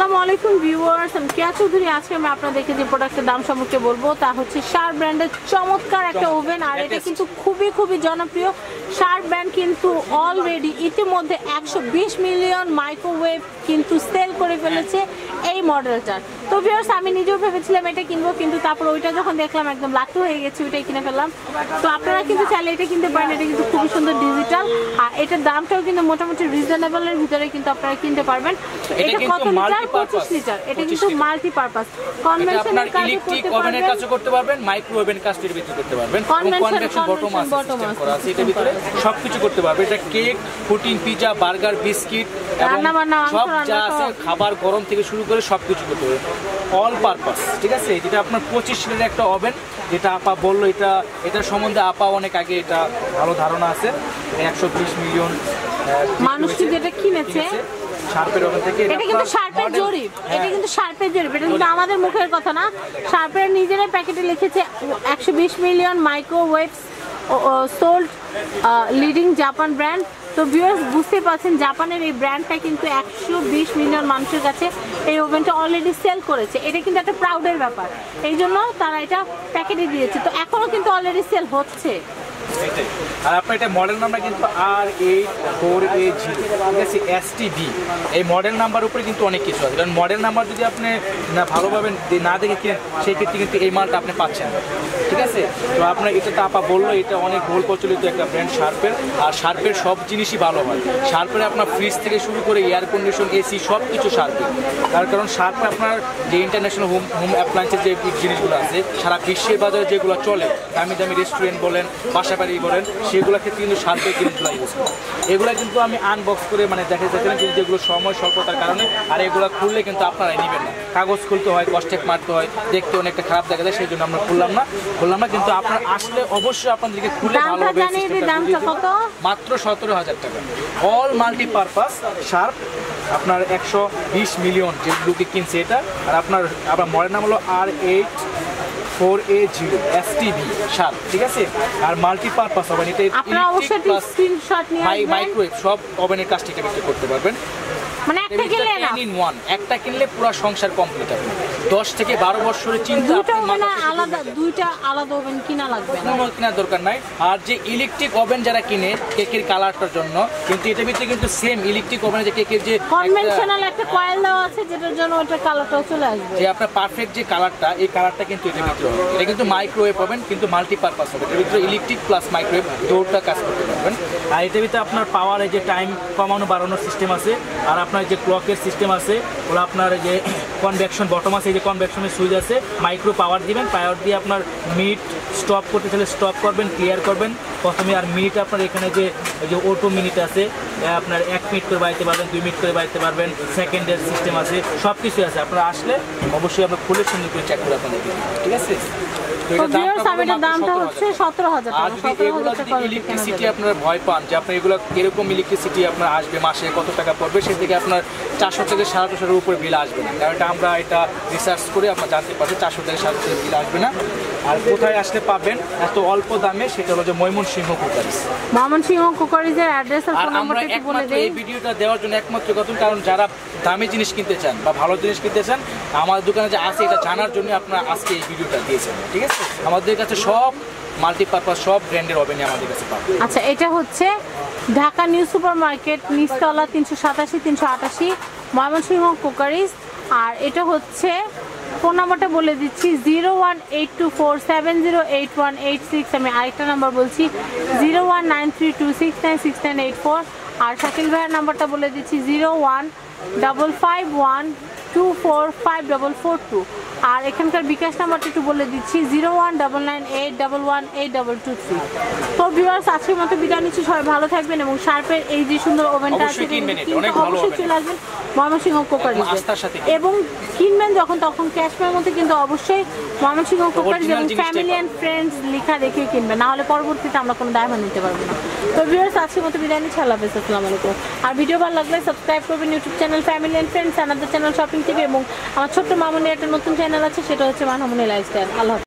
আসসালামু আলাইকুম ভিউয়ার্স আমি কেয়া চৌধুরী। আজকে আমি আপনাদেরকে যে প্রোডাক্টের দাম সম্পর্কে বলব তা হচ্ছে শার্প ব্র্যান্ডের চমৎকার একটা ওভেন। আর এটা কিন্তু খুবই খুবই জনপ্রিয়। শার্প ব্র্যান্ড কিন্তু অলরেডি ইতিমধ্যে একশো বিশ মিলিয়ন মাইক্রোওয়েভ কিন্তু সেল করে ফেলেছে। এই মডেলটার তো ভিউয়ার্স আমি নিজেও ভেবেছিলাম এটা কিনবো কিন্তু তারপর ওইটা যখন দেখলাম একদম লাট্টু হয়ে গেছে ওইটাই কিনে ফেললাম। তো আপনারা কিন্তু চাইলে এটা কিনতে পারেন এটা কিন্তু খুবই সুন্দর ডিজিটাল আর এটার দামটাও কিন্তু মোটামুটি রিজনেবলের ভিতরে কিন্তু আপনারা কিনতে পারবেন। এটা কত লিটার? পঁচিশ লিটার। এটা কিন্তু এটা আপনার কাজও করতে পারবেন। কাজও করতে পারবেন মাইক্রো ওভেন কাজটির ভিতরে করতে পারবেন। বটম আছে আছে, করা আছে এটার ভিতরে সবকিছু করতে পারবে। এটা কেক পিজা বার্গার বিস্কিট এবং রান্না বান্না, সব। যা আছে। খাবার গরম থেকে শুরু করে সবকিছু করতে পারবে অল পারপাস ঠিক আছে? যেটা আপনার পঁচিশ লিটার একটা ওভেন যেটা আপা বলল এটা এটার সম্বন্ধে আপা অনেক আগে এটা ভালো ধারণা আছে। একশো বিশ মিলিয়ন মানুষ কি যেটা কিনেছে? শার্পের থেকে। এটা কিন্তু শার্পের জরিপ এটা হ্যাঁ। কিন্তু শার্পের জরিপ এটা কিন্তু আমাদের মুখের কথা না। শার্পের নিজেরাই প্যাকেটে লিখেছে একশো বিশ million microwaves sold leading Japan brand তো ভিউয়ার্স বুঝতে পারছেন, জাপানের এই ব্র্যান্ডটা কিন্তু একশো বিশ মিলিয়ন মানুষের কাছে এই ওভেনটা অলরেডি সেল করেছে। এটা কিন্তু একটা প্রাউডের ব্যাপার। এই জন্য তারা এটা প্যাকেটে দিয়েছে। তো এখনও কিন্তু অলরেডি সেল হচ্ছে। আর আপনার এটা মডেল নাম্বার কিন্তু R eight four A zero ঠিক আছে? এস টি এই মডেল নাম্বার উপরে কিন্তু অনেক কিছু আছে। কারণ মডেল নাম্বার যদি আপনি না ভালোভাবে না দেখে কিনেন সেই ক্ষেত্রে কিন্তু এই মালটা আপনি পাচ্ছেন। ঠিক আছে? তো আপনার এটা তো আপা বলল, এটা অনেক বহুল প্রচলিত একটা ব্র্যান্ড শার্পের আর শার্পের সব জিনিসই ভালো হয়। শার্পের আপনার ফ্রিজ থেকে শুরু করে এয়ার কন্ডিশন এসি সব কিছু শার্পের তার কারণ শার্পে আপনার যে ইন্টারন্যাশনাল হোম হোম অ্যাপ্লায়েন্সের যে জিনিসগুলো আছে, সারা বিশ্বের বাজারে যেগুলো চলে, দামি দামি রেস্টুরেন্ট বলেন বাসা বাড়ি বলেন সেগুলো ক্ষেত্রে কিন্তু জিনিসগুলো ইউজ করে এগুলো কিন্তু আমি আনবক্স করে মানে দেখা যাচ্ছিলাম কিন্তু যেগুলো সময় স্বল্পতার কারণে আর এগুলো খুললে কিন্তু আপনারাই নেবেন না। কাগজ খুলতে হয় কষ্টেক মারতে হয় দেখতে অনেকটা খারাপ দেখা যায় সেই জন্য আমরা খুললাম না। খুললাম না কিন্তু আপনার আসলে অবশ্যই আপনাদেরকে খুলে ভালোভাবে। কত? মাত্র সতেরো হাজার টাকা। অল মাল্টিপারপাস শার্প আপনার একশো বিশ মিলিয়ন যে লোকে কিনছে এটা। আর আপনার আপনার মডেল নাম হলো R eight four A zero S TV সাত ঠিক আছে? আর মাল্টিপারপাস ওভেন এটা স্ক্রিনশট নিয়ে মাইক্রোওয়েভ সব ওভেনের কাজটি এটা করতে পারবেন। মানে একটা কিনলে না? ইন ওয়ান একটা কিনলে পুরো সংসার কমপ্লিট হবে। দশ থেকে বারো বছরের চিন্তা দুটো ওভেন আলাদা দুইটা আলাদা ওভেন কিনা লাগবে না। কোনো কেনার দরকার নাই। আর যে ইলেকট্রিক ওভেন যারা কিনে কেকের কালারটার জন্য কিন্তু এটার ভিতরে কিন্তু সেম ইলেকট্রিক ওভেনে যে কেকের যে কনভেনশনাল একটা কয়েল দেওয়া আছে যেটার জন্য কালারটাও চলে আসবে। যে আপনার পারফেক্ট যে কালারটা এই কালারটা কিন্তু এটার ভিতরে এটা কিন্তু মাইক্রোওয়েভ হবেন কিন্তু মাল্টিপারপাস হবে। এটার ভিতরে ইলেকট্রিক প্লাস মাইক্রোওয়েভ দুটোটা কাজ করতে পারবেন। আর এটার ভিতরে আপনার পাওয়ার এই যে টাইম কমানো বাড়ানোর সিস্টেম আছে আর আপনার যে ক্লকের সিস্টেম আছে, ওরা আপনার যে কনভেকশন বটম আছে যে কনভেকশনের সুইচ আছে মাইক্রো পাওয়ার দিবেন পাওয়ার দিয়ে আপনার মিট স্টপ করতে চাইলে স্টপ করবেন ক্লিয়ার করবেন। প্রথমে আর মিনিট আপনার এখানে যে ওটো অটো মিনিট আছে আপনার এক মিনিট করে বাড়াইতে পারবেন দুই মিনিট করে বাড়াইতে পারবেন সেকেন্ড সেকেন্ডের সিস্টেম আছে সব কিছু আছে। আপনারা আসলে অবশ্যই আপনার খুলে সুন্দর করে চেক করে আপনাদের ঠিক আছে? তো তো এটার ভিউয়ার্স দামটা আমি এটার মাত্র দামটা 17,000 হচ্ছে সতেরো হাজার আর টাকা যদি সতেরো এগুলো হাজার যদি টাকা কেনা ইলেকট্রিসিটি আপনার ভয় পান যে আপনার এগুলো কীরকম ইলেকট্রিসিটি আপনার আসবে মাসে কত টাকা পড়বে সে থেকে আপনার চারশো থেকে সাড়ে চারশোর উপরে বিল আসবে না। কারণ এটা আমরা এটা রিসার্চ করে আমরা জানতে পারছি চারশো থেকে সাড়ে চারশো বিল আসবে না। আর কোথায় আসলে পাবেন এত অল্প দামে সেটা হলো যে ময়মনসিংহ কুকারিস ময়মনসিংহ কুকারিজের অ্যাড্রেস আর ফোন আমরা নাম্বারটা একটু বলে দেই। এই ভিডিওটা দেওয়ার জন্য একমাত্র কথা কারণ যারা দামি জিনিস কিনতে চান বা ভালো জিনিস কিনতে চান আমাদের দোকানে যে আছে এটা জানার জন্য আপনারা আজকে এই ভিডিওটা দিয়েছেন ঠিক আছে? আমাদের কাছে সব মাল্টিপারপাস সব ব্র্যান্ডের ওভেনই আমাদের কাছে পাবেন। আচ্ছা এটা হচ্ছে ঢাকা নিউ সুপার মার্কেট নিচতলা তিনশো সাতাশি তিনশো আটাশি ময়মনসিংহ কুকারিজ। আর এটা হচ্ছে ফোন নাম্বারটা বলে দিচ্ছি, zero one eight two four seven zero eight one eight six. আমি আরেকটা নাম্বার বলছি, zero one nine three two six nine six nine eight four. আর শাকিল ভাইয়ের নাম্বারটা বলে দিচ্ছি, zero one double five one two four five double four two. আর এখানকার বিকাশ নাম্বারটা একটু বলে দিচ্ছি zero one double nine eight double one eight double two three. তো ভিউয়ার্স আজকের মতো বিদায় নিচ্ছি। সবাই ভালো থাকবেন এবং শার্পের এই যে সুন্দর ওভেনটা আছে অবশ্যই। চলে আসবেন। ময়মনসিংহ আস্থার এবং কিনবেন যখন তখন ক্যাশমের মধ্যে কিন্তু অবশ্যই ময়মনসিংহ original এবং ফ্যামিলি অ্যান্ড ফ্রেন্ডস লেখা দেখে কিনবেন। না হলে পরবর্তীতে আমরা কোনো দায়ভার নিতে পারব না। তো ভিউয়ার্স আজকের মতো বিদায় নিচ্ছি। আল্লাহ হাফেজ আসসালামু আলাইকুম। আর ভিডিও ভালো লাগলে সাবস্ক্রাইব করবেন YouTube channel family and friends আমাদের চ্যানেল শপিং টিভি এবং আমার ছোট্ট মামুনি একটা নতুন চ্যানেল আছে সেটা হচ্ছে মানহামনি লাইফস্টাইল আল্লাহ।